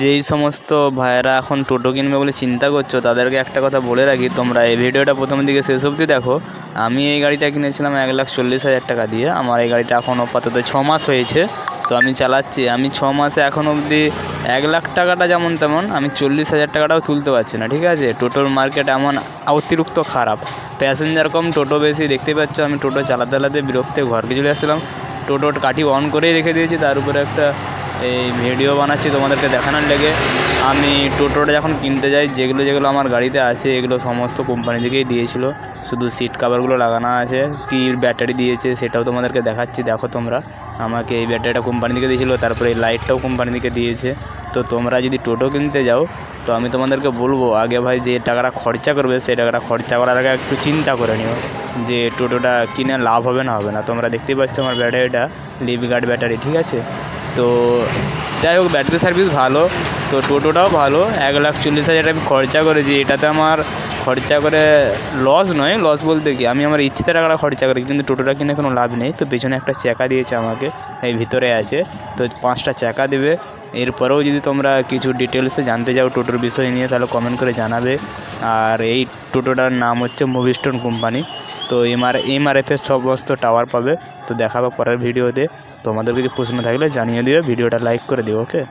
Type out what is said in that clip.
যেই সমস্ত ভাইয়েরা এখন টোটো কিনবে বলে চিন্তা করছ, তাদেরকে একটা কথা বলে রাখি, তোমরা এই ভিডিওটা প্রথম দিকে শেষ অবধি দেখো। আমি এই গাড়িটা কিনেছিলাম এক লাখ চল্লিশ হাজার টাকা দিয়ে, আমার এই গাড়িটা এখন আপাতত ছ মাস হয়েছে, তো আমি চালাচ্ছি। আমি ছ মাসে এখন অবধি এক লাখ টাকাটা যেমন তেমন, আমি চল্লিশ হাজার টাকাটাও তুলতে পারছি না, ঠিক আছে? টোটোর মার্কেট এমন অতিরিক্ত খারাপ। প্যাসেঞ্জার কম, টোটো বেশি, দেখতে পাচ্ছ? আমি টোটো চালাতে চালাতে বিরক্তে ঘরকে চলে আসছিলাম। টোটোর কাঠি অন করেই রেখে দিয়েছি, তার উপরে একটা এই ভিডিও বানাচ্ছি তোমাদেরকে দেখানোর লেগে। আমি টোটোটা যখন কিনতে যাই, যেগুলো যেগুলো আমার গাড়িতে আছে, এগুলো সমস্ত কোম্পানি থেকেই দিয়েছিল। শুধু সিট কাভারগুলো লাগানো আছে, কি ব্যাটারি দিয়েছে সেটাও তোমাদেরকে দেখাচ্ছি। দেখো তোমরা, আমাকে এই ব্যাটারিটা কোম্পানি থেকে দিয়েছিল, তারপরে এই লাইটটাও কোম্পানি থেকে দিয়েছে। তো তোমরা যদি টোটো কিনতে যাও, তো আমি তোমাদেরকে বলব, আগে ভাই যে টাকাটা খরচা করবে, সেই টাকাটা খরচা করার আগে একটু চিন্তা করে নিও যে টোটোটা কিনে লাভ হবে না হবে না। তোমরা দেখতেই পাচ্ছ আমার ব্যাটারিটা লিভ গার্ড ব্যাটারি ঠিক আছে? তো যাই হোক ব্যাটারি সার্ভিস ভালো, তো টোটোটাও ভালো। এক লাখ চল্লিশ হাজার আমি খরচা করেছি। এটাতে আমার খরচা করে লস নয় লস বলতে কি? আমি আমার ইচ্ছেতে টাকাটা খরচা করি কিন্তু টোটোটা কিনে কোনো লাভ নেই। তো পেছনে একটা চাকা দিয়েছে আমাকে, এই ভিতরে আছে। তো পাঁচটা চাকা দেবে। এরপরেও যদি তোমরা কিছু ডিটেলসে জানতে চাও টোটোর বিষয় নিয়ে, তাহলে কমেন্ট করে জানাবে। আর এই টোটোটার নাম হচ্ছে মুভিস্টোন কোম্পানি। তো এমআর এমআরএফের সমস্ত টাওয়ার পাবে। তো দেখাবো পরের ভিডিওতে তোমাদের কিছু প্রশ্ন থাকলে জানিয়ে দিও ভিডিওটা লাইক করে দিও ওকে